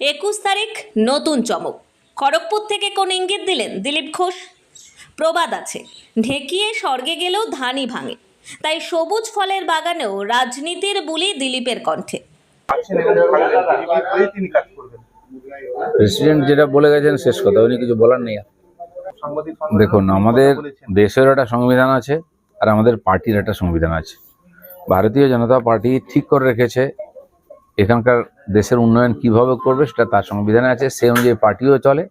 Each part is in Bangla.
একুশ তারিখ, নতুন চমক। খড়গপুর থেকে কোন ইঙ্গিত দিলেন দিলীপ ঘোষ? প্রবাদ আছে, ঢেকিয়ে স্বর্গে গেলেও ধানই ভাঙে। তাই সবুজ ফলের বাগানেও রাজনীতির বুলি দিলীপের কণ্ঠে। প্রেসিডেন্ট যেটা বলে গেছেন, শেষ কথা, উনি কিছু বলার নেই দেখুন, আমাদের। দেশের একটা সংবিধান আছে আর আমাদের পার্টির একটা সংবিধান আছে। ভারতীয় জনতা পার্টি ঠিক করে রেখেছে এখানকার দেশের উন্নয়ন কীভাবে করবে সেটা তার সংবিধানে আছে সেই অনুযায়ী পার্টিও চলে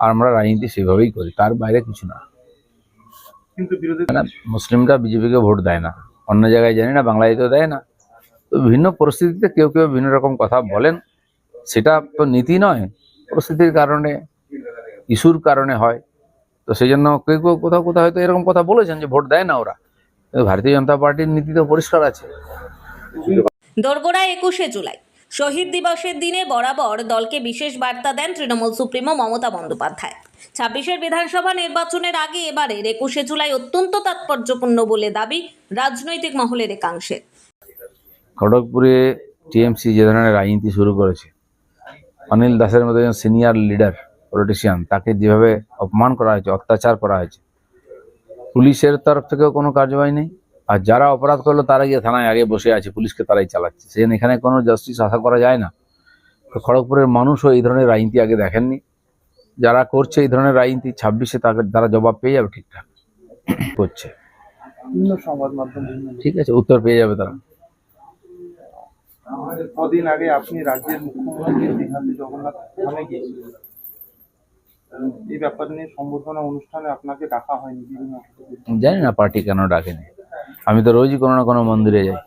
আর আমরা রাজনীতি সেভাবেই করি তার বাইরে কিছু না। কিন্তু না মুসলিমরা বিজেপিকে ভোট দেয় না অন্য জায়গায় জানি না বাংলায় তো দেয় না। তো বিভিন্ন পরিস্থিতিতে কেউ কেউ বিভিন্ন রকম কথা বলেন সেটা তো নীতি নয় পরিস্থিতির কারণে ইস্যুর কারণে হয়। তো সেই জন্য কেউ কেউ কোথাও কোথাও হয়তো এরকম কথা বলেছেন যে ভোট দেয় না ওরা। ভারতীয় জনতা পার্টির নীতি তো পরিষ্কার আছে। দোরগোড়া একুশে জুলাই। শহীদ দিবসের দিনে বরাবর দলকে বিশেষ বার্তা দেন তৃণমূল সুপ্রিমো মমতা বন্দ্যোপাধ্যায়। ছাব্বিশের বিধানসভা নির্বাচনের আগে এবারের একুশে জুলাই অত্যন্ত তাৎপর্যপূর্ণ বলে দাবি রাজনৈতিক মহলের একাংশের খড়গপুরে টিএমসি যে ধরনের রাজনীতি শুরু করেছে, অনিল দাসের মতো একজন সিনিয়র লিডার, পলিটিশিয়ান, তাকে যেভাবে অপমান করা হয়েছে, অত্যাচার করা হয়েছে, পুলিশের তরফ থেকেও কোনো কার্যবাহী নেই। আর যারা অপরাধ করল তারা গিয়ে থানায় আগে বসে আছে পুলিশকে তারাই চালাচ্ছে। সেজন্য এখানে কোনো জাস্টিস আশা করা যায় না। তো খড়গপুরের মানুষও এই ধরনের রাজনীতি আগে দেখেননি। যারা করছে এই ধরনের রাজনীতি ছাব্বিশে তাকে তারা জবাব পেয়ে যাবে ঠিকঠাক। করছে। ঠিক আছে উত্তর পেয়ে যাবে তারা। কদিন আগে আপনি রাজ্যের মুখ্যমন্ত্রী দীঘাতে জগন্নাথ ধামে গিয়েছিলেন। এই ব্যাপার নিয়ে সম্বর্ধনা অনুষ্ঠানে আপনাকে ডাকা হয়নি জানি না পার্টি কেন ডাকেনি। আমি তো রোজই কোনো না কোনো মন্দিরে যাই।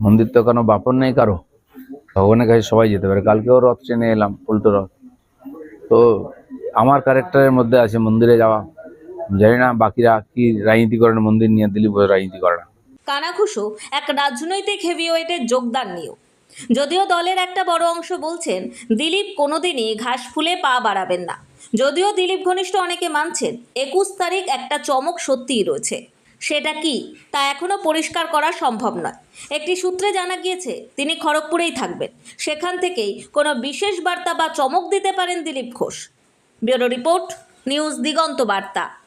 মন্দির তো কোনো বাপন নেই কারও। ভগবানের কাছে সবাই যেতে পারে। কালকেও রথ চেনে এলাম উল্টো রথ। তো আমার ক্যারেক্টারের মধ্যে আছে মন্দিরে যাওয়া। জানি না বাকিরা কি রাজনীতি করেন, মন্দির নিয়ে দিলীপ রাজনীতি করে না। কানাঘুষো এক রাজনৈতিক হেভিওয়েটের যোগদান নিয়েও। যদিও দলের একটা বড় অংশ বলছেন, দিলীপ কোনোদিনই ঘাস ফুলে পা বাড়াবেন না। যদিও দিলীপ ঘনিষ্ঠ অনেকে মানছেন, একুশ তারিখ একটা চমক সত্যিই রয়েছে। সেটা কি? তা এখনও পরিষ্কার করা সম্ভব নয়। একটি সূত্রে জানা গিয়েছে, তিনি খড়গপুরেই থাকবেন। সেখান থেকেই কোনো বিশেষ বার্তা বা চমক দিতে পারেন Dilip Ghosh. Bureau report, news Diganta Barta.